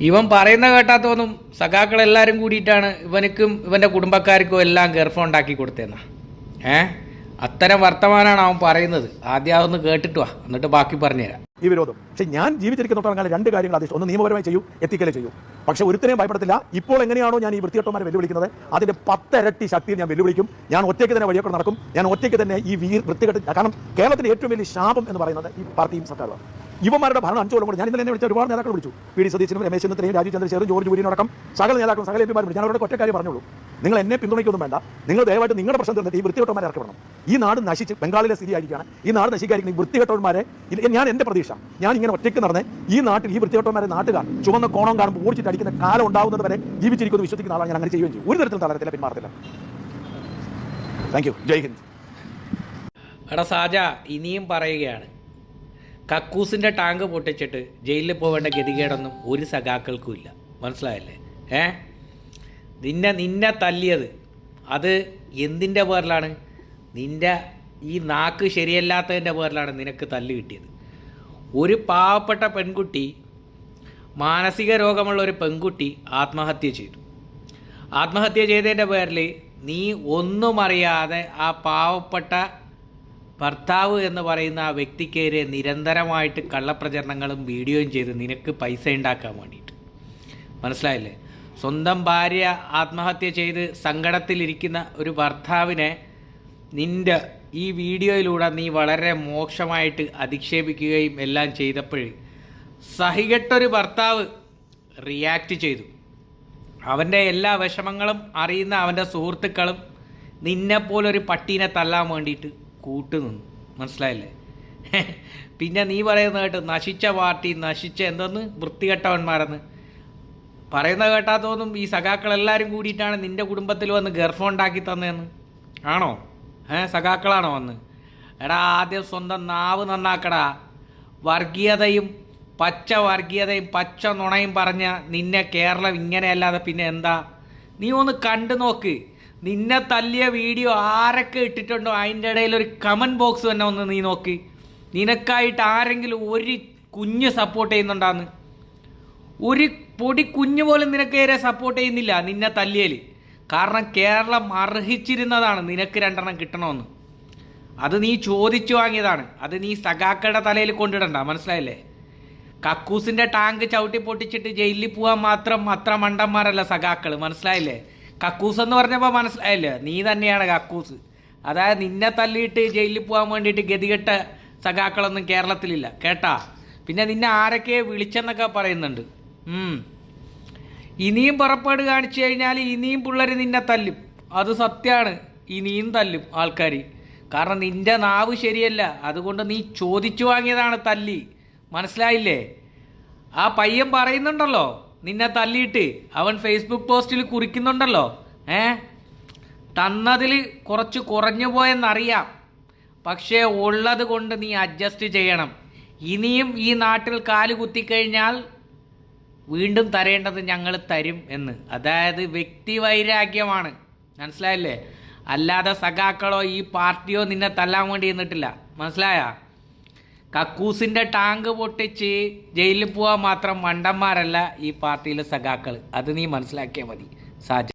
ഇവൻ പറയുന്ന കേട്ടാത്തോന്നും സഖാക്കളെല്ലാവരും കൂടിയിട്ടാണ് ഇവനക്കും ഇവന്റെ കുടുംബക്കാർക്കും എല്ലാം ഗർഭം ഉണ്ടാക്കി കൊടുത്തതെന്നാ. ഏ? അത്തരം വർത്തമാനാണ് അവൻ പറയുന്നത്. ആദ്യം അതൊന്ന് കേട്ടിട്ട് വാ. എന്നിട്ട് ബാക്കി പറഞ്ഞുതരാം. ഈ വിരോധം. പക്ഷേ ഞാൻ ജീവിച്ചിരിക്കുന്നിടത്തോളം രണ്ട് കാര്യങ്ങൾ അതിഷ്ടം ഒന്ന് നിയമപരമായി ചെയ്യൂ എത്തിക്കലേ ചെയ്യൂ. പക്ഷെ ഒരുത്തരെയും ഭയപ്പെടത്തില്ല. ഇപ്പോൾ എങ്ങനെയാണോ ഞാൻ ഈ വൃത്തികെട്ടന്മാരെ വെല്ലുവിളിക്കുന്നത്? അതിന്റെ പത്തരട്ടി ശക്തി ഞാൻ വെല്ലുവിളിക്കും. ഞാൻ ഒറ്റയ്ക്ക് തന്നെ വഴിയൊക്കെ നടക്കും. ഞാൻ ഒറ്റയ്ക്ക് തന്നെ ഈ വീർ വൃത്തികെട്ട് കാരണം കേരളത്തിന്റെ ഏറ്റവും വലിയ ശാപം എന്ന് പറയുന്നത് ഈ പാർട്ടിയും സർക്കാരുമാണ്. ഇവന്മാരുടെ ഭരണം അഞ്ചു കൊല്ലം കൂടി ഞാൻ ഇന്നലെ എന്നെ വിളിച്ച ഒരുപാട് നേതാക്കൾ വിളിച്ചു. പി. ഡി. സതീശനും രമേശ് ചെന്നിത്തലയും രാജീവ് ചന്ദ്രശേഖരും ജോർജ് കുര്യനും അടക്കം സകല നേതാക്കളും സകല എംപിമാരും ഞാൻ അവരുടെ ഒറ്റ കാര്യം പറഞ്ഞുള്ളൂ. നിങ്ങൾ എന്നെ പിന്തുണയ്ക്കൊന്നും വേണ്ട. നിങ്ങൾ ദയവായിട്ട് നിങ്ങളുടെ പ്രശ്നം തീർന്നിട്ട് ഈ വൃത്തികെട്ടന്മാരെ ഇറക്കണം ഈ നാട് നശിച്ച് ബംഗാളിലെ സ്ഥിതി ആയിരിക്കുകയാണ് ഈ നാട് നശിക്കായിരിക്കും ഈ വൃത്തികെട്ടവന്മാരെ ഞാൻ എന്റെ പ്രതീക്ഷ. ഞാൻ ഇങ്ങനെ ഒറ്റയ്ക്ക് നടന്ന് ഈ നാട്ടിൽ ഈ വൃത്തികെട്ടവന്മാരെ നാട്ടുകാർ ചുവന്ന കോണം കാണുമ്പോൾ ഓടിച്ചിട്ട് അടിക്കുന്ന കാലം ഉണ്ടാവുന്നത് വരെ ജീവിച്ചിരിക്കുന്നു വിശ്വസിക്കുന്ന ആളാണ് ഞാൻ അങ്ങനെ ചെയ്യുകയും ചെയ്യും. ഒരു തരത്തിലും തളരത്തില്ല പിന്മാറത്തില്ല. Thank you Jai Hind. എടാ സാജ ഇനിയും പറയുകയാണ്. കക്കൂസിന്റെ ടാങ്ക് പൊട്ടിച്ചിട്ട് ജയിലിൽ പോവേണ്ട ഗതികേടൊന്നും ഒരു സഖാക്കൾക്കും ഇല്ല മനസ്സിലായല്ലേ? ഏ? നിന്നെ നിന്നെ തല്ലിയത്. അത് എന്തിന്റെ പേരിലാണ്? നിന്റെ ഈ നാക്ക് ശരിയല്ലാത്തതിന്റെ പേരിലാണ് നിനക്ക് തല്ല് കിട്ടിയത്. ഒരു പാവപ്പെട്ട പെൺകുട്ടി മാനസിക രോഗമുള്ള ഒരു പെൺകുട്ടി ആത്മഹത്യ ചെയ്തു. ആത്മഹത്യ ചെയ്തതിന്റെ പേരിൽ നീ ഒന്നും അറിയാതെ ആ പാവപ്പെട്ട ഭർത്താവ് എന്ന് പറയുന്ന ആ വ്യക്തിക്കെതിരെ നിരന്തരമായിട്ട് കള്ളപ്രചരണങ്ങളും വീഡിയോയും ചെയ്ത് നിനക്ക് പൈസ ഉണ്ടാക്കാൻ വേണ്ടിയിട്ട്. മനസ്സിലായില്ലേ? സ്വന്തം ഭാര്യ ആത്മഹത്യ ചെയ്ത് സങ്കടത്തിലിരിക്കുന്ന ഒരു ഭർത്താവിനെ നിന്റെ ഈ വീഡിയോയിലൂടെ നീ വളരെ മോശമായിട്ട് അധിക്ഷേപിക്കുകയും എല്ലാം ചെയ്തപ്പോൾ സഹികെട്ടൊരു ഭർത്താവ് റിയാക്റ്റ് ചെയ്തു. അവന്റെ എല്ലാ വിഷമങ്ങളും അറിയുന്ന അവന്റെ സുഹൃത്തുക്കളും നിന്നെപ്പോലൊരു പട്ടീനെ തല്ലാൻ വേണ്ടിയിട്ട് കൂട്ടുനിന്നു മനസ്സിലായില്ലേ? പിന്നെ നീ പറയുന്ന കേട്ട് നശിച്ച പാർട്ടി നശിച്ച എന്തെന്ന്? വൃത്തികെട്ടവന്മാരെന്ന്. പറയുന്ന കേട്ടാ തോന്നും ഈ സഖാക്കളെല്ലാവരും കൂടിയിട്ടാണ് നിന്റെ കുടുംബത്തിൽ വന്ന് ഗർഭം ഉണ്ടാക്കി തന്നതെന്ന് ആണോ? ഏ സഖാക്കളാണോ വന്ന്? എടാ ആദ്യം സ്വന്തം നാവ് നന്നാക്കടാ. വർഗീയതയും പച്ച വർഗീയതയും പച്ച നുണയും പറഞ്ഞ നിന്നെ കേരളം ഇങ്ങനെയല്ലാതെ പിന്നെ എന്താ? നീ ഒന്ന് കണ്ടു നോക്ക്. നിന്നെ തല്ലിയ വീഡിയോ ആരൊക്കെ ഇട്ടിട്ടുണ്ടോ അതിന്റെ ഇടയിൽ ഒരു കമന്റ് ബോക്സ് തന്നെ ഒന്ന് നീ നോക്കി. നിനക്കായിട്ട് ആരെങ്കിലും ഒരു കുഞ്ഞ് സപ്പോർട്ട് ചെയ്യുന്നുണ്ടാന്ന്? ഒരു പൊടി കുഞ്ഞു പോലും നിനക്കേരെ സപ്പോർട്ട് ചെയ്യുന്നില്ല നിന്നെ തല്ലിയൽ. കാരണം കേരളം അർഹിച്ചിരുന്നതാണ് നിനക്ക് രണ്ടെണ്ണം കിട്ടണമെന്ന്. അത് നീ ചോദിച്ചു വാങ്ങിയതാണ്. അത് നീ സഖാക്കളുടെ തലയിൽ കൊണ്ടിടണ്ട മനസ്സിലായില്ലേ? കക്കൂസിന്റെ ടാങ്ക് ചവിട്ടി പൊട്ടിച്ചിട്ട് ജയിലിൽ പോകാൻ മാത്രം അത്ര മണ്ടന്മാരല്ല സഖാക്കൾ മനസ്സിലായില്ലേ? കക്കൂസ് എന്ന് പറഞ്ഞപ്പോൾ മനസ്സിലായില്ല? നീ തന്നെയാണ് കക്കൂസ്. അതായത് നിന്നെ തല്ലിയിട്ട് ജയിലിൽ പോകാൻ വേണ്ടിയിട്ട് ഗതികെട്ട സഖാക്കളൊന്നും കേരളത്തിലില്ല. കേട്ടാ? പിന്നെ നിന്നെ ആരൊക്കെ വിളിച്ചെന്നൊക്കെ പറയുന്നുണ്ട്. ഇനിയും പുറപ്പാട് കാണിച്ചു കഴിഞ്ഞാൽ ഇനിയും പിള്ളേർ നിന്നെ തല്ലും. അത് സത്യമാണ് ഇനിയും തല്ലും ആൾക്കാർ കാരണം നിന്റെ നാവ് ശരിയല്ല. അതുകൊണ്ട് നീ ചോദിച്ചു വാങ്ങിയതാണ് തല്ലി. മനസ്സിലായില്ലേ? ആ പയ്യൻ പറയുന്നുണ്ടല്ലോ. നിന്നെ തല്ലിയിട്ട് അവൻ ഫേസ്ബുക്ക് പോസ്റ്റിൽ കുറിക്കുന്നുണ്ടല്ലോ. ഏ? തന്നതിൽ കുറച്ച് കുറഞ്ഞു പോയെന്നറിയാം. പക്ഷേ ഉള്ളത് കൊണ്ട് നീ അഡ്ജസ്റ്റ് ചെയ്യണം. ഇനിയും ഈ നാട്ടിൽ കാൽ കുത്തിക്കഴിഞ്ഞാൽ വീണ്ടും തരേണ്ടത് ഞങ്ങൾ തരും എന്ന്. അതായത് വ്യക്തി വൈരാഗ്യമാണ്. മനസ്സിലായില്ലേ? അല്ലാതെ സഖാക്കളോ ഈ പാർട്ടിയോ നിന്നെ തല്ലാൻ വേണ്ടി നിന്നിട്ടില്ല. മനസ്സിലായ? കക്കൂസിന്റെ ടാങ്ക് പൊട്ടിച്ച് ജയിലിൽ പോകാൻ മാത്രം മണ്ടന്മാരല്ല ഈ പാർട്ടിയിലെ സഖാക്കൾ അത് നീ മനസ്സിലാക്കിയാൽ മതി. സാജ